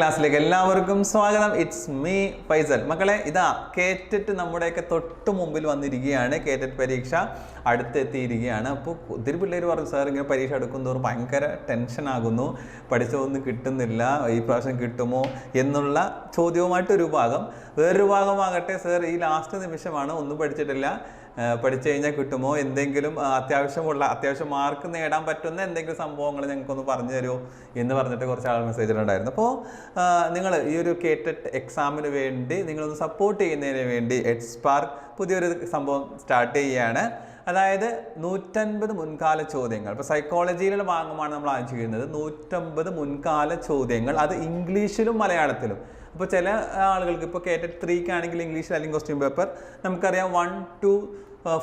ക്ലാസ്സിലേക്ക് എല്ലാവർക്കും സ്വാഗതം. ഇറ്റ്സ് മീ ഫൈസൽ മക്കളെ ഇതാ കേറ്ററ്റ് നമ്മുടെയൊക്കെ തൊട്ട് മുമ്പിൽ വന്നിരിക്കുകയാണ് കേറ്ററ്റ് പരീക്ഷ അടുത്തെത്തിയിരിക്കുകയാണ്. അപ്പോൾ ഒത്തിരി പിള്ളേർ പറഞ്ഞു സാർ ഇങ്ങനെ പരീക്ഷ എടുക്കും തോറും ഭയങ്കര ടെൻഷനാകുന്നു പഠിച്ചതൊന്നും കിട്ടുന്നില്ല. ഈ പ്രാവശ്യം കിട്ടുമോ? എന്നുള്ള ചോദ്യവുമായിട്ടൊരു ഭാഗം. വേറൊരു ഭാഗമാകട്ടെ സാർ ഈ ലാസ്റ്റ് നിമിഷമാണ്. ഒന്നും പഠിച്ചിട്ടില്ല. പഠിച്ചു കഴിഞ്ഞാൽ കിട്ടുമോ? എന്തെങ്കിലും അത്യാവശ്യമുള്ള അത്യാവശ്യം മാർക്ക് നേടാൻ പറ്റുന്ന എന്തെങ്കിലും സംഭവങ്ങൾ ഞങ്ങൾക്കൊന്ന് പറഞ്ഞു തരുമോ എന്ന് പറഞ്ഞിട്ട് കുറച്ച് ആൾ മെസ്സേജ് ഉണ്ടായിരുന്നു അപ്പോൾ നിങ്ങൾ ഈ ഒരു കേറ്ററ്റ് എക്സാമിന് വേണ്ടി നിങ്ങളൊന്ന് സപ്പോർട്ട് ചെയ്യുന്നതിന് വേണ്ടി എഡ് സ്പാർക്ക് പുതിയൊരു സംഭവം സ്റ്റാർട്ട് ചെയ്യുകയാണ്. അതായത് നൂറ്റൻപത് മുൻകാല ചോദ്യങ്ങൾ. ഇപ്പോൾ സൈക്കോളജിയിലുള്ള ഭാഗമാണ് നമ്മൾ ആലോചിക്കുന്നത്. നൂറ്റമ്പത് മുൻകാല ചോദ്യങ്ങൾ. അത് ഇംഗ്ലീഷിലും മലയാളത്തിലും. അപ്പോൾ ചില ആളുകൾക്ക് ഇപ്പോൾ കേറ്റഡ് ത്രീക്ക് ആണെങ്കിൽ ഇംഗ്ലീഷിൽ അല്ലെങ്കിൽ ക്വസ്റ്റ്യൻ പേപ്പർ. നമുക്കറിയാം വൺ ടു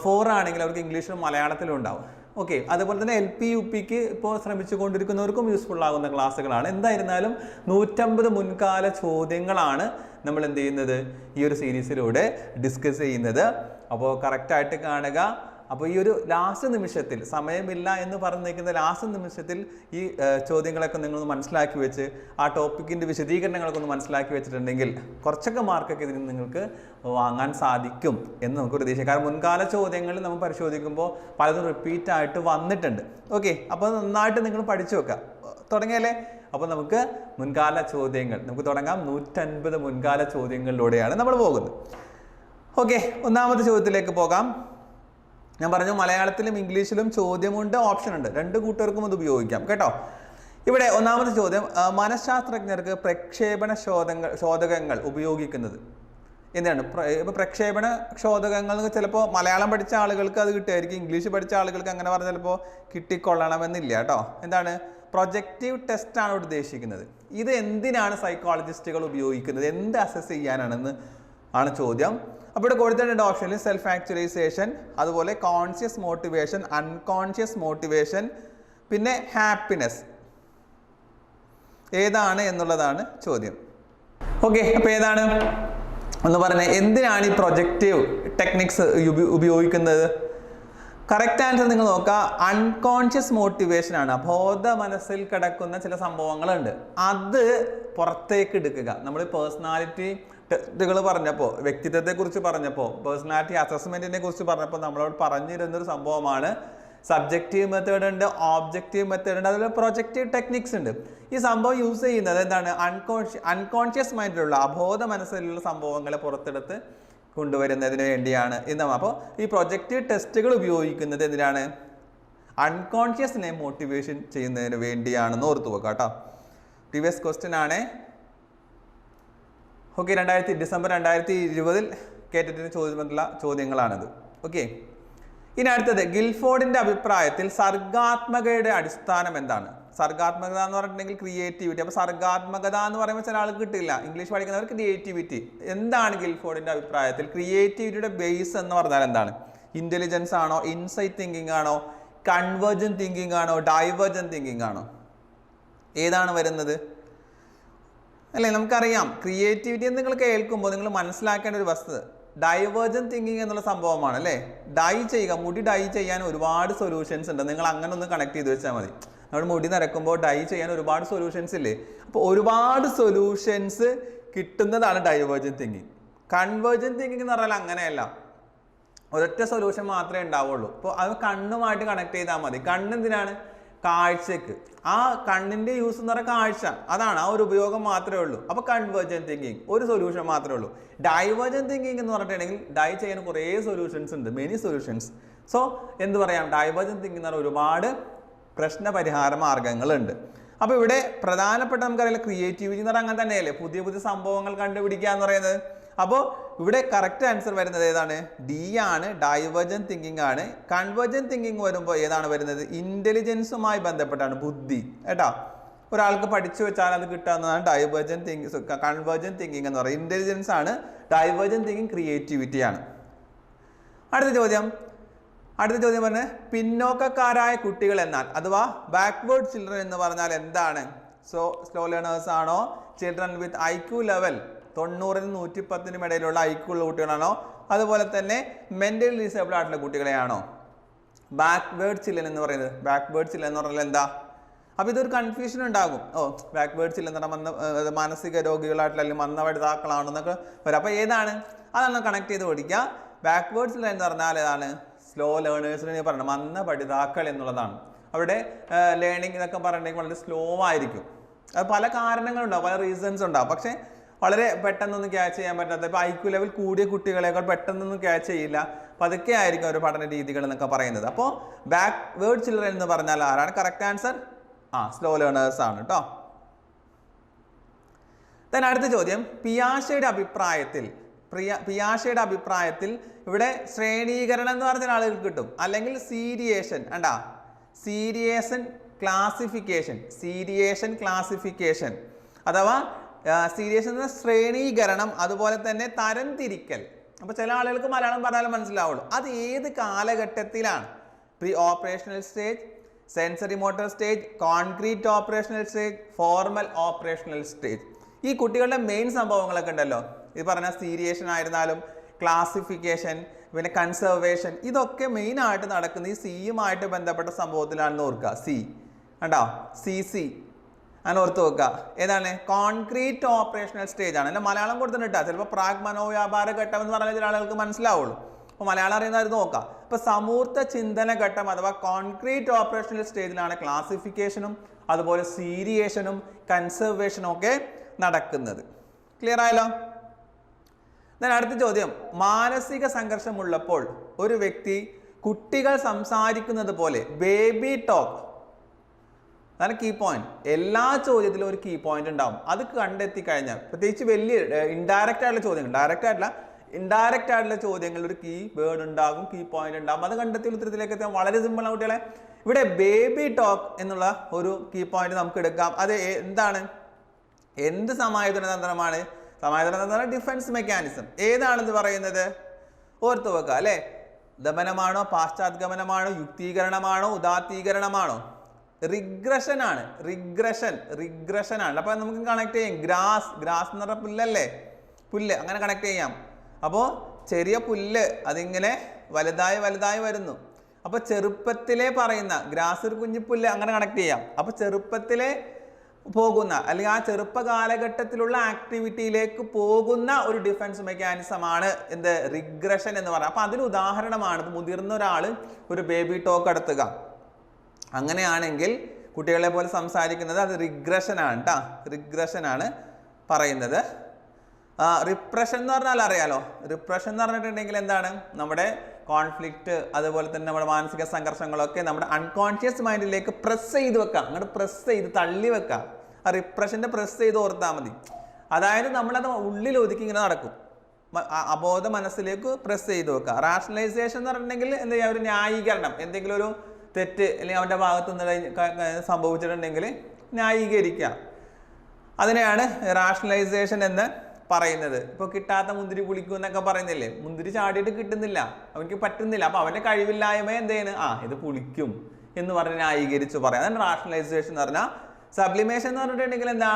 ഫോർ ആണെങ്കിൽ അവർക്ക് ഇംഗ്ലീഷിലും മലയാളത്തിലും ഉണ്ടാവും. ഓക്കെ അതുപോലെ തന്നെ എൽ പി യു പിക്ക് ഇപ്പോൾ ശ്രമിച്ചുകൊണ്ടിരിക്കുന്നവർക്കും യൂസ്ഫുൾ ആകുന്ന ക്ലാസ്സുകളാണ്. എന്തായിരുന്നാലും നൂറ്റമ്പത് മുൻകാല ചോദ്യങ്ങളാണ് നമ്മൾ എന്ത് ചെയ്യുന്നത്? ഈ ഒരു സീരീസിലൂടെ ഡിസ്കസ് ചെയ്യുന്നത്. അപ്പോൾ കറക്റ്റായിട്ട് കാണുക. അപ്പോൾ ഈ ഒരു ലാസ്റ്റ് നിമിഷത്തിൽ സമയമില്ല എന്ന് പറഞ്ഞു നിൽക്കുന്ന ലാസ്റ്റ് നിമിഷത്തിൽ ഈ ചോദ്യങ്ങളൊക്കെ നിങ്ങളൊന്ന് മനസ്സിലാക്കി വെച്ച് ആ ടോപ്പിക്കിന്റെ വിശദീകരണങ്ങളൊക്കെ ഒന്ന് മനസ്സിലാക്കി വെച്ചിട്ടുണ്ടെങ്കിൽ കുറച്ചൊക്കെ മാർക്കൊക്കെ ഇതിന് നിങ്ങൾക്ക് വാങ്ങാൻ സാധിക്കും എന്ന് നമുക്ക് പ്രതീക്ഷിക്കാം. കാരണം മുൻകാല ചോദ്യങ്ങളിൽ നമ്മൾ പരിശോധിക്കുമ്പോൾ പലതും റിപ്പീറ്റ് ആയിട്ട് വന്നിട്ടുണ്ട്. ഓക്കെ അപ്പോൾ നന്നായിട്ട് നിങ്ങൾ പഠിച്ചു വെക്കുക തുടങ്ങിയല്ലേ? അപ്പോൾ നമുക്ക് മുൻകാല ചോദ്യങ്ങൾ നമുക്ക് തുടങ്ങാം. നൂറ്റൻപത് മുൻകാല ചോദ്യങ്ങളിലൂടെയാണ് നമ്മൾ പോകുന്നത്. ഓക്കെ ഒന്നാമത്തെ ചോദ്യത്തിലേക്ക് പോകാം. ഞാൻ പറഞ്ഞു മലയാളത്തിലും ഇംഗ്ലീഷിലും ചോദ്യമുണ്ട് ഓപ്ഷൻ ഉണ്ട്. രണ്ട് കൂട്ടർക്കും അത് ഉപയോഗിക്കാം. കേട്ടോ? ഇവിടെ ഒന്നാമത്തെ ചോദ്യം മനഃശാസ്ത്രജ്ഞർക്ക് പ്രക്ഷേപണ ശോധങ്ങൾ ശോധകങ്ങൾ ഉപയോഗിക്കുന്നത് എന്താണ്? ഇപ്പോൾ ഇപ്പൊ പ്രക്ഷേപണ ശോധകങ്ങൾ ചിലപ്പോൾ മലയാളം പഠിച്ച ആളുകൾക്ക് അത് കിട്ടുമായിരിക്കും ഇംഗ്ലീഷ് പഠിച്ച ആളുകൾക്ക് അങ്ങനെ പറഞ്ഞാൽ ചിലപ്പോൾ കിട്ടിക്കൊള്ളണമെന്നില്ല കേട്ടോ? എന്താണ്? പ്രൊജക്റ്റീവ് ടെസ്റ്റ് ആണ് ഇവിടെ ഉദ്ദേശിക്കുന്നത്. ഇത് എന്തിനാണ് സൈക്കോളജിസ്റ്റുകൾ ഉപയോഗിക്കുന്നത്? എന്ത് അസസ് ചെയ്യാനാണെന്ന് ആണ് ചോദ്യം. അപ്പോൾ ഇവിടെ കൊടുത്തിട്ടുണ്ട് ഓപ്ഷനിൽ സെൽഫ് ആക്ച്വലൈസേഷൻ അതുപോലെ കോൺഷ്യസ് മോട്ടിവേഷൻ അൺകോൺഷ്യസ് മോട്ടിവേഷൻ പിന്നെ ഹാപ്പിനെസ് ഏതാണ് എന്നുള്ളതാണ് ചോദ്യം. ഓക്കെ അപ്പോൾ ഏതാണ്? ഒന്ന് പറഞ്ഞേ എന്തിനാണ് ഈ പ്രൊജക്റ്റീവ് ടെക്നിക്സ് ഉപയോഗിക്കുന്നത്? കറക്റ്റ് ആൻസർ നിങ്ങൾ നോക്കുക. അൺകോൺഷ്യസ് മോട്ടിവേഷൻ ആണ്. ബോധ മനസ്സിൽ കിടക്കുന്ന ചില സംഭവങ്ങളുണ്ട്. അത് പുറത്തേക്ക് എടുക്കുക. നമ്മൾ പേഴ്സണാലിറ്റി ടെസ്റ്റുകൾ പറഞ്ഞപ്പോൾ വ്യക്തിത്വത്തെക്കുറിച്ച് പറഞ്ഞപ്പോൾ പേഴ്സണാലിറ്റി അസസ്മെന്റിനെ കുറിച്ച് പറഞ്ഞപ്പോൾ നമ്മളോട് പറഞ്ഞിരുന്നൊരു സംഭവമാണ്. സബ്ജക്റ്റീവ് മെത്തേഡ് ഉണ്ട് ഓബ്ജക്റ്റീവ് മെത്തേഡ് ഉണ്ട് അതുപോലെ പ്രൊജക്റ്റീവ് ടെക്നിക്സ് ഉണ്ട്. ഈ സംഭവം യൂസ് ചെയ്യുന്നത് എന്താണ്? അൺകോൺഷ്യ അൺകോൺഷ്യസ് മൈൻഡിലുള്ള അബോധ മനസ്സിലുള്ള സംഭവങ്ങളെ പുറത്തെടുത്ത് കൊണ്ടുവരുന്നതിന് വേണ്ടിയാണ് ഇന്ന് അപ്പോൾ ഈ പ്രൊജക്റ്റ് ടെസ്റ്റുകൾ ഉപയോഗിക്കുന്നത് എന്തിനാണ്? അൺകോൺഷ്യസിനെ മോട്ടിവേഷൻ ചെയ്യുന്നതിന് വേണ്ടിയാണെന്ന് ഓർത്തു വെക്കാം കേട്ടോ. പ്രീവിയസ് ക്വസ്റ്റ്യൻ ആണ്. ഓക്കെ രണ്ടായിരത്തി ഡിസംബർ രണ്ടായിരത്തി ഇരുപതിൽ കേട്ടിട്ട് ചോദിച്ചിട്ടുള്ള ചോദ്യങ്ങളാണിത്. ഓക്കെ ഇനി അടുത്തത് ഗിൽഫോർഡിന്റെ അഭിപ്രായത്തിൽ സർഗാത്മകയുടെ അടിസ്ഥാനം എന്താണ്? സർഗാത്മകത എന്ന് പറഞ്ഞിട്ടുണ്ടെങ്കിൽ ക്രിയേറ്റിവിറ്റി അപ്പോൾ സർഗാത്മകത എന്ന് പറയുമ്പോൾ ചില ആൾക്ക് കിട്ടില്ല. ഇംഗ്ലീഷ് പഠിക്കുന്നവർ ക്രിയേറ്റിവിറ്റി എന്താണ് ഗിൽഫോർഡിന്റെ അഭിപ്രായത്തിൽ? ക്രിയേറ്റിവിറ്റിയുടെ ബേസ് എന്ന് പറഞ്ഞാൽ എന്താണ്? ഇന്റലിജൻസ് ആണോ? ഇൻസൈറ്റ് തിങ്കിങ് ആണോ? കൺവേർജൻ തിങ്കിങ് ആണോ? ഡൈവേർജൻ തിങ്കിങ് ആണോ? ഏതാണ് വരുന്നത്? അല്ലേ നമുക്കറിയാം. ക്രിയേറ്റിവിറ്റി എന്ന് നിങ്ങൾ കേൾക്കുമ്പോൾ നിങ്ങൾ മനസ്സിലാക്കേണ്ട ഒരു വസ്തുത ഡൈവേർജൻ തിങ്കിങ് എന്നുള്ള സംഭവമാണ് അല്ലേ? ഡൈ ചെയ്യുക മുടി ഡൈ ചെയ്യാൻ ഒരുപാട് സൊല്യൂഷൻസ് ഉണ്ട്. നിങ്ങൾ അങ്ങനെ ഒന്ന് കണക്ട് ചെയ്ത് വെച്ചാൽ മതി. നമ്മുടെ മുടി നരക്കുമ്പോൾ ഡൈ ചെയ്യാൻ ഒരുപാട് സൊല്യൂഷൻസ് ഇല്ലേ? അപ്പോൾ ഒരുപാട് സൊല്യൂഷൻസ് കിട്ടുന്നതാണ് ഡൈവേർജൻ തിങ്കിങ് കൺവേർജൻ തിങ്കിങ് എന്ന് പറഞ്ഞാൽ അങ്ങനെയല്ല. ഒരൊറ്റ സൊല്യൂഷൻ മാത്രമേ ഉണ്ടാവുള്ളൂ. അപ്പോൾ അത് കണ്ണുമായിട്ട് കണക്ട് ചെയ്താൽ മതി. കണ്ണെന്തിനാണ് കാഴ്ചക്ക് ആ കണ്ണിന്റെ യൂസ് എന്ന് പറയുന്ന കാഴ്ച. അതാണ് ആ ഒരു ഉപയോഗം മാത്രമേ ഉള്ളൂ. അപ്പോൾ കൺവേർജൻ തിങ്കിങ് ഒരു സൊല്യൂഷൻ മാത്രമേ ഉള്ളൂ. ഡൈവേർജൻ തിങ്കിങ് എന്ന് പറഞ്ഞിട്ടുണ്ടെങ്കിൽ ഡൈ ചെയ്യാൻ കുറേ സൊല്യൂഷൻസ് ഉണ്ട്. മെനി സൊല്യൂഷൻസ് സോ എന്ത് പറയാം? ഡൈവേർജൻ തിങ്കിങ് എന്ന് പറഞ്ഞാൽ ഒരുപാട് പ്രശ്ന പരിഹാര മാർഗങ്ങളുണ്ട്. അപ്പോൾ ഇവിടെ പ്രധാനപ്പെട്ട നമുക്കറിയാം ക്രിയേറ്റിവിറ്റി എന്ന് പറഞ്ഞാൽ അങ്ങനെ തന്നെയല്ലേ? പുതിയ പുതിയ സംഭവങ്ങൾ കണ്ടുപിടിക്കുക എന്ന് പറയുന്നത്. അപ്പോൾ ഇവിടെ കറക്റ്റ് ആൻസർ വരുന്നത് ഏതാണ്? ഡി ആണ് ഡൈവേർജൻ തിങ്കിങ് ആണ്. കൺവേർജൻ തിങ്കിങ് വരുമ്പോൾ ഏതാണ് വരുന്നത്? ഇന്റലിജൻസുമായി ബന്ധപ്പെട്ടാണ് ബുദ്ധി കേട്ടോ? ഒരാൾക്ക് പഠിച്ചു വെച്ചാൽ അത് കിട്ടാവുന്നതാണ് ഡൈവേർജൻ തിങ്കിങ് കൺവേർജൻ തിങ്കിങ് എന്ന് പറയുന്നത്. ഇന്റലിജൻസ് ആണ് ഡൈവേർജൻ തിങ്കിങ് ക്രിയേറ്റിവിറ്റി ആണ്. അടുത്ത ചോദ്യം. അടുത്ത ചോദ്യം പറഞ്ഞ് പിന്നോക്കക്കാരായ കുട്ടികൾ എന്നാൽ അഥവാ ബാക്ക്വേർഡ് ചിൽഡ്രൻ എന്ന് പറഞ്ഞാൽ എന്താണ്? സോ സ്ലോ ലേണേഴ്സ് ആണോ? Children with I Q level തൊണ്ണൂറിനും നൂറ്റി പത്തിനും ഇടയിലുള്ള ഐ ക്യു ഉള്ള കുട്ടികളാണോ? അതുപോലെ തന്നെ മെന്റലി ഡിസേബിൾ ആയിട്ടുള്ള കുട്ടികളെയാണോ? ബാക്ക്വേർഡ് ചില്ലൻ എന്ന് പറയുന്നത്. ബാക്ക്വേർഡ് ചില്ലൻ എന്ന് പറഞ്ഞാൽ എന്താ? അപ്പോൾ ഇതൊരു കൺഫ്യൂഷൻ ഉണ്ടാകും. ഓ ബാക്ക്വേർഡ്സ് ഇല്ലെന്നാണ് മന്ന പറഞ്ഞാൽ മാനസിക രോഗികളായിട്ടുള്ള അല്ലെങ്കിൽ മന്ദവഴുതാക്കളാണെന്നൊക്കെ വരും. അപ്പോൾ ഏതാണ്? അതൊന്ന് കണക്ട് ചെയ്ത് പഠിക്കുക. ബാക്ക്വേർഡ് ബാക്ക്വേർഡ്സ് എന്ന് പറഞ്ഞാൽ ഏതാണ്? സ്ലോ ലേണേഴ്സിന് ഞാൻ പറയണം. മന്ന പഠിതാക്കൾ എന്നുള്ളതാണ്. അവിടെ ലേണിംഗ് എന്നൊക്കെ പറഞ്ഞിട്ടുണ്ടെങ്കിൽ വളരെ സ്ലോ ആയിരിക്കും. അത് പല കാരണങ്ങളുണ്ടാവും പല റീസൺസ് ഉണ്ടാവും. പക്ഷേ വളരെ പെട്ടെന്നൊന്നും ക്യാച്ച് ചെയ്യാൻ പറ്റാത്ത ഇപ്പോൾ ഐക്യു ലെവൽ കൂടിയ കുട്ടികളെക്കാൾ പെട്ടെന്നൊന്നും ക്യാച്ച് ചെയ്യില്ല. പതുക്കെ ആയിരിക്കും ഒരു പഠന രീതികൾ എന്നൊക്കെ പറയുന്നത്. അപ്പോൾ ബാക്ക് വേർഡ് ചിൽഡ്രൻ എന്ന് പറഞ്ഞാൽ ആരാണ്? കറക്റ്റ് ആൻസർ ആ സ്ലോ ലേണേഴ്സ് ആണ് കേട്ടോ then അടുത്ത ചോദ്യം. പിയാഷയുടെ അഭിപ്രായത്തിൽ പ്രിയ പിയാഷയുടെ അഭിപ്രായത്തിൽ ഇവിടെ ശ്രേണീകരണം എന്ന് പറഞ്ഞ ആളുകൾക്ക് കിട്ടും. അല്ലെങ്കിൽ സീരിയേഷൻ അണ്ടാ സീരിയേഷൻ ക്ലാസിഫിക്കേഷൻ സീരിയേഷൻ ക്ലാസിഫിക്കേഷൻ. അഥവാ സീരിയേഷൻ എന്ന ശ്രേണീകരണം അതുപോലെ തന്നെ തരംതിരിക്കൽ. അപ്പോൾ ചില ആളുകൾക്ക് മലയാളം പറഞ്ഞാലും മനസ്സിലാവുള്ളൂ. അത് ഏത് കാലഘട്ടത്തിലാണ്? Pre operational stage sensory motor stage concrete operational stage formal operational stage. ഈ കുട്ടികളുടെ മെയിൻ സംഭവങ്ങളൊക്കെ ഉണ്ടല്ലോ. ഇത് പറഞ്ഞ സീരിയേഷൻ ആയിരുന്നാലും ക്ലാസിഫിക്കേഷൻ പിന്നെ കൺസർവേഷൻ ഇതൊക്കെ മെയിൻ ആയിട്ട് നടക്കുന്ന ഈ സിയുമായിട്ട് ബന്ധപ്പെട്ട സംഭവത്തിലാണെന്ന് ഓർക്കുക. സി കണ്ടോ? സി സി അങ്ങനെ ഓർത്ത് വെക്കുക ഏതാണ്? കോൺക്രീറ്റ് ഓപ്പറേഷണൽ സ്റ്റേജ് ആണ്. അല്ല മലയാളം കൊടുത്തിട്ടാ ചിലപ്പോൾ പ്രാഗ് മനോവ്യാപാര ഘട്ടം എന്ന് പറഞ്ഞാൽ ചില ആളുകൾക്ക് മനസ്സിലാവുള്ളൂ. അപ്പോൾ മലയാളം അറിയുന്നവർ നോക്കാം. ഇപ്പോൾ സമൂർത്ത ചിന്തന ഘട്ടം അഥവാ കോൺക്രീറ്റ് ഓപ്പറേഷണൽ സ്റ്റേജിലാണ് ക്ലാസിഫിക്കേഷനും അതുപോലെ സീരിയേഷനും കൺസർവേഷനും ഒക്കെ നടക്കുന്നത്. ക്ലിയർ ആയല്ലോ? Then അടുത്ത ചോദ്യം. മാനസിക സംഘർഷമുള്ളപ്പോൾ ഒരു വ്യക്തി കുട്ടികൾ സംസാരിക്കുന്നത് പോലെ ബേബി ടോക്ക് അതാണ് കീ പോയിന്റ് എല്ലാ ചോദ്യത്തിലും ഒരു കീ പോയിന്റ് ഉണ്ടാവും. അത് കണ്ടെത്തി കഴിഞ്ഞാൽ പ്രത്യേകിച്ച് വലിയ ഇൻഡയറക്റ്റ് ആയിട്ടുള്ള ചോദ്യങ്ങൾ. ഡയറക്റ്റ് ആയിട്ടുള്ള ഇൻഡയറക്റ്റ് ആയിട്ടുള്ള ചോദ്യങ്ങളിൽ ഒരു കീ വേർഡ് ഉണ്ടാകും കീ പോയിന്റ് ഉണ്ടാകും. അത് കണ്ടെത്തി ഉത്തരത്തിലേക്ക് എത്താൻ വളരെ സിമ്പിൾ ആണ് കുട്ടികളെ. ഇവിടെ ബേബി ടോക്ക് എന്നുള്ള ഒരു കീ പോയിന്റ് നമുക്ക് എടുക്കാം. അത് എന്താണ്? എന്ത് സമായോധന തന്ത്രമാണ് എന്ന് തന്ത്രം ഡിഫൻസ് മെക്കാനിസം ഏതാണെന്ന് പറയുന്നത്? ഓർത്തു വെക്കുക അല്ലേ? ദമനമാണോ പാശ്ചാത്ഗമനമാണോ യുക്തീകരണമാണോ ഉദാത്തീകരണമാണോ? റിഗ്രഷൻ ആണ്. റിഗ്രഷൻ റിഗ്രഷൻ ആണ്. അപ്പൊ നമുക്ക് കണക്ട് ചെയ്യാം. ഗ്രാസ് ഗ്രാസ് എന്ന് പറഞ്ഞ പുല്ലല്ലേ? പുല്ല് അങ്ങനെ കണക്ട് ചെയ്യാം. അപ്പോൾ ചെറിയ പുല്ല് അതിങ്ങനെ വലുതായി വലുതായി വരുന്നു. അപ്പോൾ ചെറുപ്പത്തിലെ പറയുന്ന ഗ്രാസ് ഒരു കുഞ്ഞിപ്പുല്ല് പുല്ല് അങ്ങനെ കണക്ട് ചെയ്യാം. അപ്പോൾ ചെറുപ്പത്തിലെ പോകുന്ന അല്ലെങ്കിൽ ആ ചെറുപ്പ കാലഘട്ടത്തിലുള്ള ആക്ടിവിറ്റിയിലേക്ക് പോകുന്ന ഒരു ഡിഫൻസ് മെക്കാനിസമാണ് എന്ത്? റിഗ്രഷൻ എന്ന് പറയുന്നത്. അപ്പോൾ അതിന് ഉദാഹരണമാണ് മുതിർന്ന ഒരാൾ ഒരു ബേബി ടോക്ക് നടത്തുക. അങ്ങനെയാണെങ്കിൽ കുട്ടികളെ പോലെ സംസാരിക്കുന്നത് അത് റിഗ്രഷനാണ് കേട്ടോ റിഗ്രഷൻ ആണ് പറയുന്നത്. റിപ്രഷൻ എന്ന് പറഞ്ഞാൽ അറിയാലോ? റിപ്രഷൻ എന്ന് പറഞ്ഞിട്ടുണ്ടെങ്കിൽ എന്താണ്? നമ്മുടെ കോൺഫ്ലിക്റ്റ് അതുപോലെ തന്നെ നമ്മുടെ മാനസിക സംഘർഷങ്ങളൊക്കെ നമ്മുടെ അൺകോൺഷ്യസ് മൈൻഡിലേക്ക് പ്രസ് ചെയ്ത് വെക്കാം. അങ്ങോട്ട് പ്രസ് ചെയ്ത് തള്ളി വെക്കാം. ആ റിപ്രഷന്റെ പ്രസ് ചെയ്ത് ഓർത്താൽ മതി. അതായത് നമ്മളത് ഉള്ളിൽ ഒതുക്കി ഇങ്ങനെ നടക്കും. അബോധ മനസ്സിലേക്ക് പ്രസ് ചെയ്ത് വെക്കുക. റാഷണലൈസേഷൻ എന്ന് പറഞ്ഞിട്ടുണ്ടെങ്കിൽ എന്താ ചെയ്യുക ഒരു ന്യായീകരണം. എന്തെങ്കിലും ഒരു തെറ്റ് അല്ലെങ്കിൽ അവന്റെ ഭാഗത്തു നിന്ന് സംഭവിച്ചിട്ടുണ്ടെങ്കിൽ ന്യായീകരിക്കുക. അതിനെയാണ് റാഷണലൈസേഷൻ എന്ന് പറയുന്നത്. ഇപ്പോൾ കിട്ടാത്ത മുന്തിരി പുളിക്കും എന്നൊക്കെ പറയുന്നില്ലേ? മുന്തിരി ചാടിയിട്ട് കിട്ടുന്നില്ല. അവനിക്ക് പറ്റുന്നില്ല. അപ്പോൾ അവന്റെ കഴിവില്ലായ്മ എന്ത് ചെയ്യുന്നു ആ ഇത് പുളിക്കും എന്ന് പറഞ്ഞ് ന്യായീകരിച്ച് പറയാം. അതാണ് റാഷണലൈസേഷൻ എന്ന് പറഞ്ഞാൽ സബ്ലിമേഷൻ എന്ന് പറഞ്ഞിട്ടുണ്ടെങ്കിൽ എന്താ?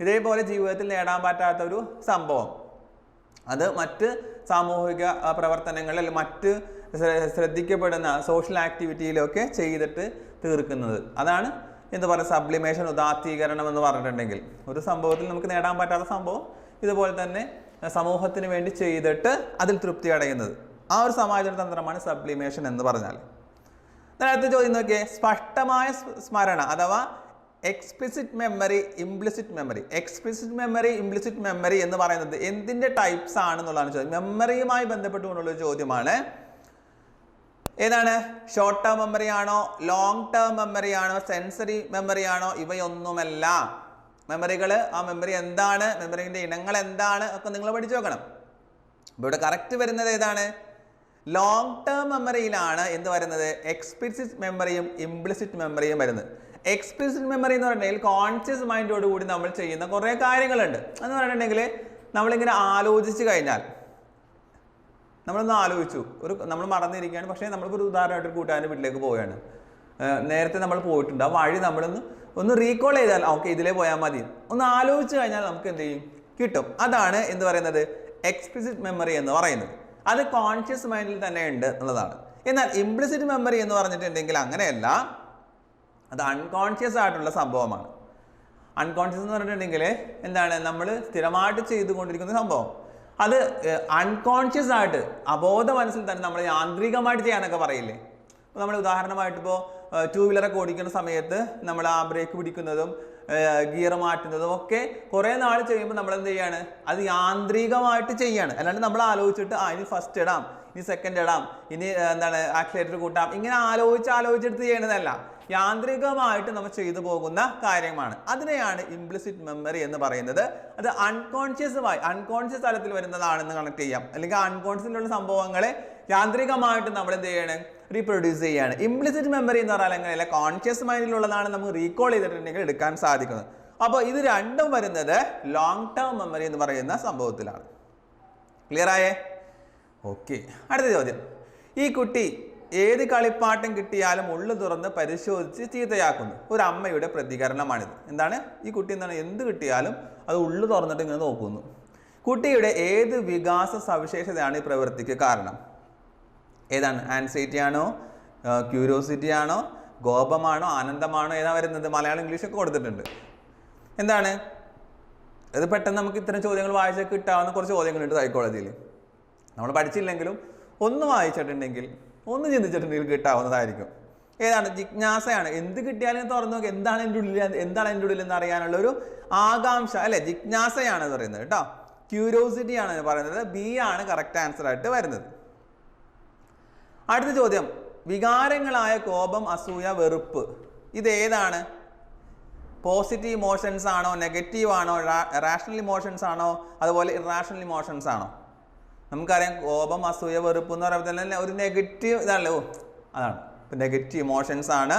ഇതേപോലെ ജീവിതത്തിൽ നേടാൻ പറ്റാത്ത ഒരു സംഭവം. അത് മറ്റ് സാമൂഹിക പ്രവർത്തനങ്ങളിൽ മറ്റ് ശ്രദ്ധിക്കപ്പെടുന്ന സോഷ്യൽ ആക്ടിവിറ്റിയിലൊക്കെ ചെയ്തിട്ട് തീർക്കുന്നത്. അതാണ് എന്താ പറയുക? സബ്ലിമേഷൻ ഉദാത്തീകരണം എന്ന് പറഞ്ഞിട്ടുണ്ടെങ്കിൽ. ഒരു സംഭവത്തിൽ നമുക്ക് നേടാൻ പറ്റാത്ത സംഭവം ഇതുപോലെ തന്നെ സമൂഹത്തിന് വേണ്ടി ചെയ്തിട്ട് അതിൽ തൃപ്തി അടയുന്നത്. ആ ഒരു സമാജ തന്ത്രമാണ് സബ്ലിമേഷൻ എന്ന് പറഞ്ഞാൽ അടുത്ത ചോദ്യം നോക്കിയേ. സ്പഷ്ടമായ സ്മരണ അഥവാ explicit memory implicit memory explicit memory implicit memory എന്ന് പറയുന്നത് എന്തിന്റെ ടൈപ്സ് ആണെന്നുള്ളതാണ് ചോദ്യം. മെമ്മറിയുമായി ബന്ധപ്പെട്ടുകൊണ്ടുള്ള ചോദ്യമാണ്. ഏതാണ്? ഷോർട്ട് ടേം മെമ്മറി ആണോ? ലോങ് ടേം മെമ്മറി ആണോ? സെൻസറി മെമ്മറി ആണോ? ഇവയൊന്നുമല്ല. മെമ്മറികൾ ആ മെമ്മറി എന്താണ്? മെമ്മറിന്റെ ഇനങ്ങൾ എന്താണ്? ഒക്കെ നിങ്ങൾ പഠിച്ചു നോക്കണം. ഇവിടെ കറക്റ്റ് വരുന്നത് ഏതാണ്? ലോങ് ടേം മെമ്മറിയിലാണ് എന്ത് വരുന്നത്? എക്സ്പ്ലിസിറ്റ് മെമ്മറിയും ഇംപ്ലിസിറ്റ് മെമ്മറിയും വരുന്നത്. എക്സ്പ്ലിസിറ്റ് മെമ്മറി എന്ന് പറഞ്ഞിട്ടുണ്ടെങ്കിൽ കോൺഷ്യസ് മൈൻഡോട് കൂടി നമ്മൾ ചെയ്യുന്ന കുറേ കാര്യങ്ങളുണ്ട്. എന്ന് പറഞ്ഞിട്ടുണ്ടെങ്കിൽ നമ്മളിങ്ങനെ ആലോചിച്ച് കഴിഞ്ഞാൽ നമ്മളൊന്ന് ആലോചിച്ചു. ഒരു നമ്മൾ മറന്നിരിക്കുകയാണ്. പക്ഷേ നമ്മളിപ്പോൾ ഒരു ഉദാഹരണമായിട്ട് ഒരു കൂട്ടുകാരന്റെ വീട്ടിലേക്ക് പോവുകയാണ്. നേരത്തെ നമ്മൾ പോയിട്ടുണ്ട്. ആ വഴി നമ്മളൊന്ന് ഒന്ന് റീകോൾ ചെയ്താൽ ഓക്കെ ഇതിലേ പോയാൽ മതി. ഒന്ന് ആലോചിച്ച് കഴിഞ്ഞാൽ നമുക്ക് എന്ത് ചെയ്യും? കിട്ടും. അതാണ് എന്ന് പറയുന്നത്? എക്സ്പ്ലിസിറ്റ് മെമ്മറി എന്ന് പറയുന്നത്. അത് കോൺഷ്യസ് മൈൻഡിൽ തന്നെ ഉണ്ട് എന്നുള്ളതാണ്. എന്നാൽ ഇംപ്ലിസിറ്റ് മെമ്മറി എന്ന് പറഞ്ഞിട്ടുണ്ടെങ്കിൽ അങ്ങനെയല്ല. അത് അൺകോൺഷ്യസ് ആയിട്ടുള്ള സംഭവമാണ്. അൺകോൺഷ്യസ് എന്ന് പറഞ്ഞിട്ടുണ്ടെങ്കിൽ എന്താണ്? നമ്മൾ സ്ഥിരമായിട്ട് ചെയ്തുകൊണ്ടിരിക്കുന്ന സംഭവം. അത് അൺകോൺഷ്യസ് ആയിട്ട് അബോധ മനസ്സിൽ തന്നെ നമ്മൾ യാന്ത്രികമായിട്ട് ചെയ്യാനൊക്കെ പറയില്ലേ? അപ്പോൾ നമ്മൾ ഉദാഹരണമായിട്ട് ഇപ്പോൾ ടൂ വീലറൊക്കെ ഓടിക്കുന്ന സമയത്ത് നമ്മൾ ആ ബ്രേക്ക് പിടിക്കുന്നതും ഗിയർ മാറ്റുന്നതും ഒക്കെ കുറേ നാൾ ചെയ്യുമ്പോൾ നമ്മൾ എന്ത് ചെയ്യാണ്? അത് യാന്ത്രികമായിട്ട് ചെയ്യാണ്. അല്ലാണ്ട് നമ്മൾ ആലോചിച്ചിട്ട് ആ ഇനി ഫസ്റ്റ് ഇടാം ഇനി സെക്കൻഡ് ഇടാം ഇനി എന്താണ് ആക്സിലേറ്റർ കൂട്ടാം ഇങ്ങനെ ആലോചിച്ച് ആലോചിച്ചെടുത്ത് ചെയ്യണതല്ല. യാന്ത്രികമായിട്ട് നമ്മൾ ചെയ്തു പോകുന്ന കാര്യമാണ്. അതിനെയാണ് ഇംപ്ലിസിറ്റ് മെമ്മറി എന്ന് പറയുന്നത്. അത് അൺകോൺഷ്യസുമായി അൺകോൺഷ്യസ് തലത്തിൽ വരുന്നതാണെന്ന് കണക്ട് ചെയ്യാം. അല്ലെങ്കിൽ അൺകോൺഷ്യസിലുള്ള സംഭവങ്ങളെ യാന്ത്രികമായിട്ട് നമ്മൾ എന്ത് ചെയ്യണം? റീപ്രൊഡ്യൂസ് ചെയ്യാണ്. ഇംപ്ലിസിറ്റ് മെമ്മറി എന്ന് പറഞ്ഞാൽ അങ്ങനെയല്ല കോൺഷ്യസ് മൈൻഡിലുള്ളതാണ് നമുക്ക് റീകോൾ ചെയ്തിട്ടുണ്ടെങ്കിൽ എടുക്കാൻ സാധിക്കുന്നത്. അപ്പോൾ ഇത് രണ്ടും വരുന്നത് ലോങ് ടേം മെമ്മറി എന്ന് പറയുന്ന സംഭവത്തിലാണ്. ക്ലിയർ ആയേ? ഓക്കെ അടുത്ത ചോദ്യം. ഈ കുട്ടി ഏത് കളിപ്പാട്ടം കിട്ടിയാലും ഉള്ളു തുറന്ന് പരിശോധിച്ച് ചീത്തയാക്കുന്നു. ഒരു അമ്മയുടെ പ്രതികരണമാണിത്. എന്താണ്? ഈ കുട്ടി എന്താണ്? എന്ത് കിട്ടിയാലും അത് ഉള്ളു തുറന്നിട്ട് ഇങ്ങനെ നോക്കുന്നു. കുട്ടിയുടെ ഏത് വികാസ സവിശേഷതയാണ് ഈ പ്രവൃത്തിക്ക് കാരണം? ഏതാണ്? ആൻസൈറ്റി ആണോ? ക്യൂരിയോസിറ്റി ആണോ? കോപമാണോ? ആനന്ദമാണോ? ഏതാ വരുന്നത്? മലയാളം ഇംഗ്ലീഷ് ഒക്കെ കൊടുത്തിട്ടുണ്ട്. എന്താണ്? ഇത് പെട്ടെന്ന് നമുക്ക് ഇത്തരം ചോദ്യങ്ങൾ വായിച്ചാൽ കിട്ടാവുന്ന കുറച്ച് ചോദ്യങ്ങളുണ്ട് സൈക്കോളജിയിൽ നമ്മൾ പഠിച്ചില്ലെങ്കിലും ഒന്ന് വായിച്ചിട്ടുണ്ടെങ്കിൽ ഒന്ന് ചിന്തിച്ചിട്ടുണ്ടെങ്കിൽ കിട്ടാവുന്നതായിരിക്കും. ഏതാണ്? ജിജ്ഞാസയാണ്. എന്ത് കിട്ടിയാലും തുറന്നു നോക്കി. എന്താണ് എന്റെ ഉള്ളിൽ എന്താണ് എന്റെ ഉള്ളിൽ എന്ന് അറിയാനുള്ള ഒരു ആകാംക്ഷ അല്ലെ? ജിജ്ഞാസയാണ് പറയുന്നത് കേട്ടോ. ക്യൂരിയോസിറ്റി ആണ് പറയുന്നത്. ബി ആണ് കറക്റ്റ് ആൻസർ ആയിട്ട് വരുന്നത്. അടുത്ത ചോദ്യം. വികാരങ്ങളായ കോപം അസൂയ വെറുപ്പ്. ഇത് ഏതാണ്? പോസിറ്റീവ് ഇമോഷൻസ് ആണോ നെഗറ്റീവ് ആണോ റാഷണൽ ഇമോഷൻസ് ആണോ അതുപോലെ ഇറാഷണൽ ഇമോഷൻസ് ആണോ? നമുക്കറിയാം കോപം അസൂയ വെറുപ്പ് എന്ന് പറയുമ്പോൾ ഒരു നെഗറ്റീവ് ഇതാണല്ലോ. അതാണ്. ഇപ്പം നെഗറ്റീവ് ഇമോഷൻസ് ആണ്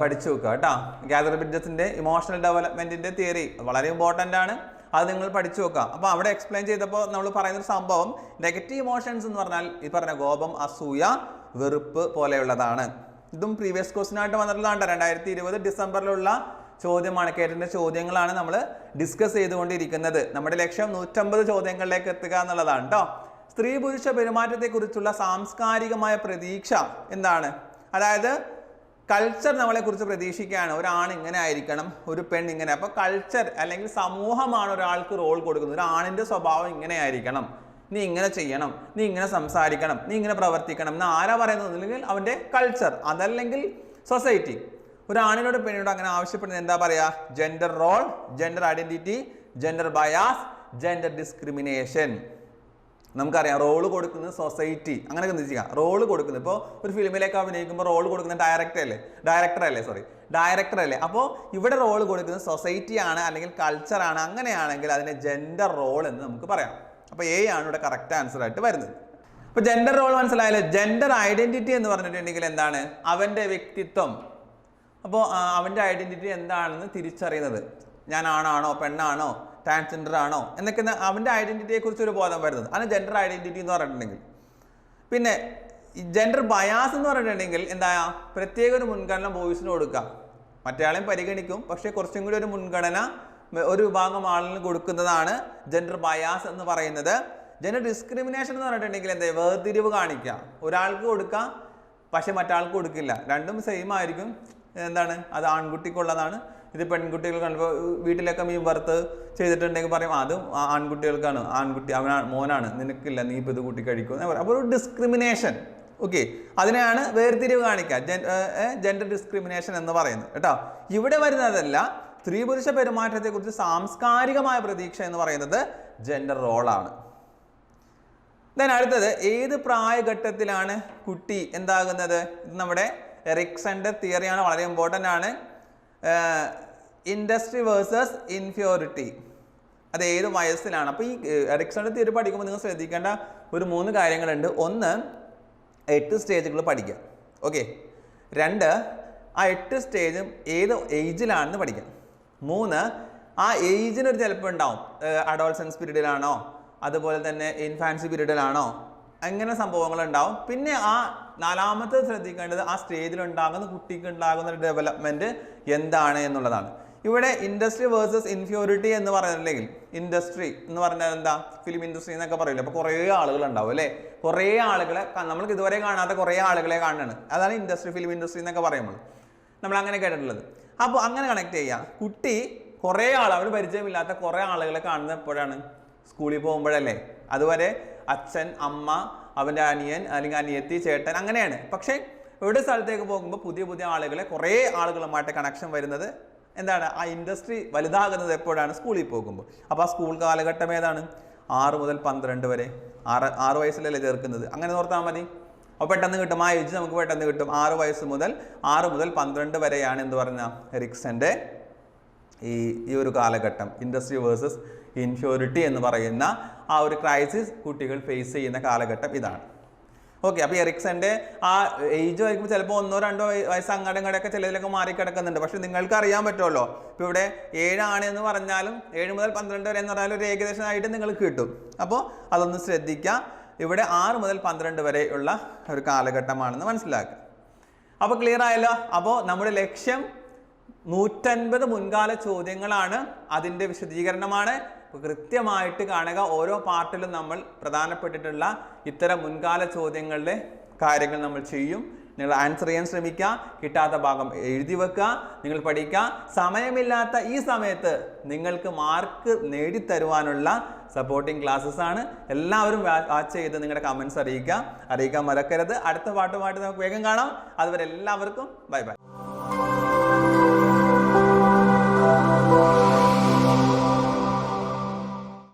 പഠിച്ചു വെക്കുക കേട്ടോ. ഗ്യാദർ ബിഡ്ജസിന്റെ ഇമോഷണൽ ഡെവലപ്മെന്റിന്റെ തിയറി വളരെ ഇമ്പോർട്ടന്റ് ആണ്. അത് നിങ്ങൾ പഠിച്ചു വെക്കുക. അപ്പോൾ അവിടെ എക്സ്പ്ലെയിൻ ചെയ്തപ്പോൾ നമ്മൾ പറയുന്നൊരു സംഭവം നെഗറ്റീവ് ഇമോഷൻസ് എന്ന് പറഞ്ഞാൽ ഈ പറഞ്ഞ കോപം അസൂയ വെറുപ്പ് പോലെയുള്ളതാണ്. ഇതും പ്രീവിയസ് ക്വസ്റ്റിനായിട്ട് വന്നിട്ടുള്ളതാണ് രണ്ടായിരത്തി ഇരുപത് ഡിസംബറിലുള്ള ചോദ്യമാണ്. കേട്ടിന്റെ ചോദ്യങ്ങളാണ് നമ്മൾ ഡിസ്കസ് ചെയ്തുകൊണ്ടിരിക്കുന്നത്. നമ്മുടെ ലക്ഷ്യം നൂറ്റമ്പത് ചോദ്യങ്ങളിലേക്ക് എത്തുക എന്നുള്ളതാണ് കേട്ടോ സ്ത്രീ പുരുഷ പെരുമാറ്റത്തെക്കുറിച്ചുള്ള സാംസ്കാരികമായ പ്രതീക്ഷ എന്താണ്? അതായത് കൾച്ചർ നമ്മളെ കുറിച്ച് പ്രതീക്ഷിക്കുകയാണ്. ഒരാൺ ഇങ്ങനെ ആയിരിക്കണം ഒരു പെൺ ഇങ്ങനെ. അപ്പോൾ കൾച്ചർ അല്ലെങ്കിൽ സമൂഹമാണ് ഒരാൾക്ക് റോൾ കൊടുക്കുന്നത്. ഒരു സ്വഭാവം ഇങ്ങനെ ആയിരിക്കണം. നീ ഇങ്ങനെ ചെയ്യണം നീ ഇങ്ങനെ സംസാരിക്കണം നീ ഇങ്ങനെ പ്രവർത്തിക്കണം എന്ന് ആരാ പറയുന്നത്? അല്ലെങ്കിൽ അവന്റെ കൾച്ചർ അതല്ലെങ്കിൽ സൊസൈറ്റി ഒരു ആണിനോട് പെണ്ണിനോട് അങ്ങനെ ആവശ്യപ്പെടുന്നത് എന്താ പറയാ? Gender role gender identity gender bias gender discrimination നമുക്കറിയാം റോൾ കൊടുക്കുന്നത് സൊസൈറ്റി അങ്ങനെയൊക്കെ ചിന്തിക്കുക റോൾ കൊടുക്കുന്നത്. ഇപ്പോൾ ഒരു ഫിലിമിലേക്ക് അഭിനയിക്കുമ്പോൾ റോൾ കൊടുക്കുന്ന ഡയറക്ടർ അല്ലേ? ഡയറക്ടർ അല്ലേ സോറി ഡയറക്ടർ അല്ലേ? അപ്പോൾ ഇവിടെ റോൾ കൊടുക്കുന്നത് സൊസൈറ്റി ആണ് അല്ലെങ്കിൽ കൾച്ചറാണ് അങ്ങനെയാണെങ്കിൽ അതിനെ ജെൻഡർ റോൾ എന്ന് നമുക്ക് പറയാം. അപ്പോൾ എ ആണ് ഇവിടെ കറക്റ്റ് ആൻസർ ആയിട്ട് വരുന്നത്. അപ്പോൾ ജെൻഡർ റോൾ മനസ്സിലായാലോ? ജെൻഡർ ഐഡന്റിറ്റി എന്ന് പറഞ്ഞിട്ടുണ്ടെങ്കിൽ എന്താണ്? അവന്റെ വ്യക്തിത്വം. അപ്പോൾ അവന്റെ ഐഡന്റിറ്റി എന്താണെന്ന് തിരിച്ചറിയുന്നത്. ഞാൻ ആണാണോ പെണ്ണാണോ ട്രാൻസ്ജെൻഡർ ആണോ എന്നൊക്കെ അവന്റെ ഐഡന്റിറ്റിയെ കുറിച്ച് ഒരു ബോധം വരുന്നത്. അതാണ് ജെൻഡർ ഐഡന്റിറ്റി എന്ന് പറഞ്ഞിട്ടുണ്ടെങ്കിൽ. പിന്നെ ജെൻഡർ ബയാസ് എന്ന് പറഞ്ഞിട്ടുണ്ടെങ്കിൽ എന്താ പ്രത്യേക ഒരു മുൻഗണന ബോയ്സിന് കൊടുക്കുക മറ്റേയാളെയും പരിഗണിക്കും. പക്ഷേ കുറച്ചും കൂടി ഒരു മുൻഗണന ഒരു വിഭാഗം ആളിന് കൊടുക്കുന്നതാണ് ജെൻഡർ ബയാസ് എന്ന് പറയുന്നത്. ജെൻഡർ ഡിസ്ക്രിമിനേഷൻ എന്ന് പറഞ്ഞിട്ടുണ്ടെങ്കിൽ എന്താ വേർതിരിവ് കാണിക്കുക ഒരാൾക്ക് കൊടുക്കുക പക്ഷെ മറ്റാൾക്ക് കൊടുക്കില്ല. രണ്ടും സെയിം ആയിരിക്കും. എന്താണ്? അത് ആൺകുട്ടിക്കുള്ളതാണ്. ഇത് പെൺകുട്ടികൾ കണ്ടപ്പോൾ വീട്ടിലൊക്കെ മീൻ വറുത്ത് ചെയ്തിട്ടുണ്ടെങ്കിൽ പറയും അത് ആൺകുട്ടികൾക്കാണ്. ആൺകുട്ടി അവനാ മോനാണ്. നിനക്കില്ല നീ ഇപ്പോൾ ഇത് കൂട്ടി കഴിക്കും. എന്ന് അപ്പോൾ ഒരു ഡിസ്ക്രിമിനേഷൻ ഓക്കെ അതിനെയാണ് വേർതിരിവ് കാണിക്കുക. ജെൻഡർ ഡിസ്ക്രിമിനേഷൻ എന്ന് പറയുന്നത്. കേട്ടോ? ഇവിടെ വരുന്നതല്ല സ്ത്രീ പുരുഷ പെരുമാറ്റത്തെക്കുറിച്ച് സാംസ്കാരികമായ പ്രതീക്ഷ എന്ന് പറയുന്നത് ജെൻഡർ റോളാണ് ദെൻ അടുത്തത് ഏത് പ്രായഘട്ടത്തിലാണ് കുട്ടി എന്താകുന്നത്? നമ്മുടെ എറിക്സന്റെ തിയറിയാണ് വളരെ ഇമ്പോർട്ടന്റ് ആണ്. Industry versus inferiority. അത് ഏത് വയസ്സിലാണ്? അപ്പോൾ ഈ എറിക്സന്റെ തിയറി പഠിക്കുമ്പോൾ നിങ്ങൾ ശ്രദ്ധിക്കേണ്ട ഒരു മൂന്ന് കാര്യങ്ങളുണ്ട്. ഒന്ന് എട്ട് സ്റ്റേജുകൾ പഠിക്കുക. ഓക്കെ രണ്ട് ആ എട്ട് സ്റ്റേജും ഏത് ഏജിലാണെന്ന് പഠിക്കാം മൂന്ന് ആ ഏജിനൊരു ചിലപ്പോൾ ഉണ്ടാവും. അഡോൾസൻസ് പീരീഡിലാണോ അതുപോലെ തന്നെ ഇൻഫാൻസി പീരീഡിലാണോ അങ്ങനെ സംഭവങ്ങൾ ഉണ്ടാവും. പിന്നെ ആ നാലാമത്തെ ശ്രദ്ധിക്കേണ്ടത് ആ സ്റ്റേജിൽ ഉണ്ടാകുന്ന കുട്ടിക്ക് ഉണ്ടാകുന്ന ഒരു ഡെവലപ്മെന്റ് എന്താണ് എന്നുള്ളതാണ്. ഇവിടെ ഇൻഡസ്ട്രി വേഴ്സസ് ഇൻഫ്യൂരിറ്റി എന്ന് പറഞ്ഞിട്ടുണ്ടെങ്കിൽ ഇൻഡസ്ട്രി എന്ന് പറഞ്ഞാൽ എന്താ? ഫിലിം ഇൻഡസ്ട്രി എന്നൊക്കെ പറയില്ല? അപ്പോൾ കുറേ ആളുകൾ ഉണ്ടാവും അല്ലേ? കുറേ ആളുകളെ നമ്മൾക്ക് ഇതുവരെ കാണാത്ത കുറേ ആളുകളെ കാണുകയാണ് അതാണ് ഇൻഡസ്ട്രി ഫിലിം ഇൻഡസ്ട്രി എന്നൊക്കെ പറയുമ്പോൾ. നമ്മൾ അങ്ങനെ കേട്ടിട്ടുള്ളത്. അപ്പോൾ അങ്ങനെ കണക്ട് ചെയ്യുക കുട്ടി കുറേ ആൾ അവർ പരിചയമില്ലാത്ത കുറേ ആളുകളെ കാണുന്നത് എപ്പോഴാണ്? സ്കൂളിൽ പോകുമ്പോഴല്ലേ? അതുവരെ അച്ഛൻ അമ്മ അവന്റെ അനിയൻ അല്ലെങ്കിൽ അനിയത്തി ചേട്ടൻ അങ്ങനെയാണ്. പക്ഷേ എവിടെ സ്ഥലത്തേക്ക് പോകുമ്പോൾ പുതിയ പുതിയ ആളുകളെ കുറേ ആളുകളുമായിട്ട് കണക്ഷൻ വരുന്നത് എന്താണ്? ആ ഇൻഡസ്ട്രി വലുതാകുന്നത് എപ്പോഴാണ്? സ്കൂളിൽ പോകുമ്പോൾ. അപ്പോൾ ആ സ്കൂൾ കാലഘട്ടം ഏതാണ്? ആറ് മുതൽ പന്ത്രണ്ട് വരെ. ആറ് ആറ് വയസ്സിലല്ലേ ചേർക്കുന്നത്? അങ്ങനെ ഓർത്താൽ മതി. അപ്പോൾ പെട്ടെന്ന് കിട്ടും. ആ ഏജ് നമുക്ക് പെട്ടെന്ന് കിട്ടും. ആറ് വയസ്സ് മുതൽ ആറ് മുതൽ പന്ത്രണ്ട് വരെയാണ് എന്ന് പറഞ്ഞ? എറിക്സന്റെ ഈ ഈ ഒരു കാലഘട്ടം. ഇൻഡസ്ട്രി വേഴ്സസ് ഇൻഷ്യൂരിറ്റി എന്ന് പറയുന്ന ആ ഒരു ക്രൈസിസ് കുട്ടികൾ ഫേസ് ചെയ്യുന്ന കാലഘട്ടം ഇതാണ്. ഓക്കെ അപ്പോൾ എറിക്സന്റെ ആ ഏജ് വായിക്കുമ്പോൾ ചിലപ്പോൾ ഒന്നോ രണ്ടോ വയസ്സ് അങ്ങോട്ടും ഇങ്ങോട്ടൊക്കെ ചിലതിലൊക്കെ മാറിക്കിടക്കുന്നുണ്ട്. പക്ഷെ നിങ്ങൾക്ക് അറിയാൻ പറ്റുമല്ലോ ഇപ്പോൾ ഇവിടെ ഏഴാണ് എന്ന് പറഞ്ഞാലും ഏഴ് മുതൽ പന്ത്രണ്ട് വരെ എന്ന് പറഞ്ഞാലും ഒരു ഏകദേശമായിട്ട് നിങ്ങൾക്ക് കിട്ടും. അപ്പോൾ അതൊന്ന് ശ്രദ്ധിക്കുക ഇവിടെ ആറ് മുതൽ പന്ത്രണ്ട് വരെ ഉള്ള ഒരു കാലഘട്ടമാണെന്ന് മനസ്സിലാക്കുക അപ്പോൾ ക്ലിയർ ആയല്ലോ? അപ്പോൾ നമ്മുടെ ലക്ഷ്യം നൂറ്റൻപത് മുൻകാല ചോദ്യങ്ങളാണ് അതിന്റെ വിശദീകരണമാണ്. കൃത്യമായിട്ട് കാണുക ഓരോ പാർട്ടിലും നമ്മൾ പ്രധാനപ്പെട്ടിട്ടുള്ള ഇത്തരം മുൻകാല ചോദ്യങ്ങളുടെ കാര്യങ്ങൾ നമ്മൾ ചെയ്യും. നിങ്ങൾ ആൻസർ ചെയ്യാൻ ശ്രമിക്കുക കിട്ടാത്ത ഭാഗം എഴുതി വെക്കുക നിങ്ങൾ പഠിക്കുക. സമയമില്ലാത്ത ഈ സമയത്ത് നിങ്ങൾക്ക് മാർക്ക് നേടിത്തരുവാനുള്ള സപ്പോർട്ടിംഗ് ക്ലാസ്സസ് ആണ്. എല്ലാവരും വാച്ച് ചെയ്ത് നിങ്ങളുടെ കമൻസ് അറിയിക്കുക. അറിയിക്കാൻ മറക്കരുത്. അടുത്ത പാട്ടുമായിട്ട് നമുക്ക് വേഗം കാണാം. അതുവരെ എല്ലാവർക്കും ബൈ ബൈ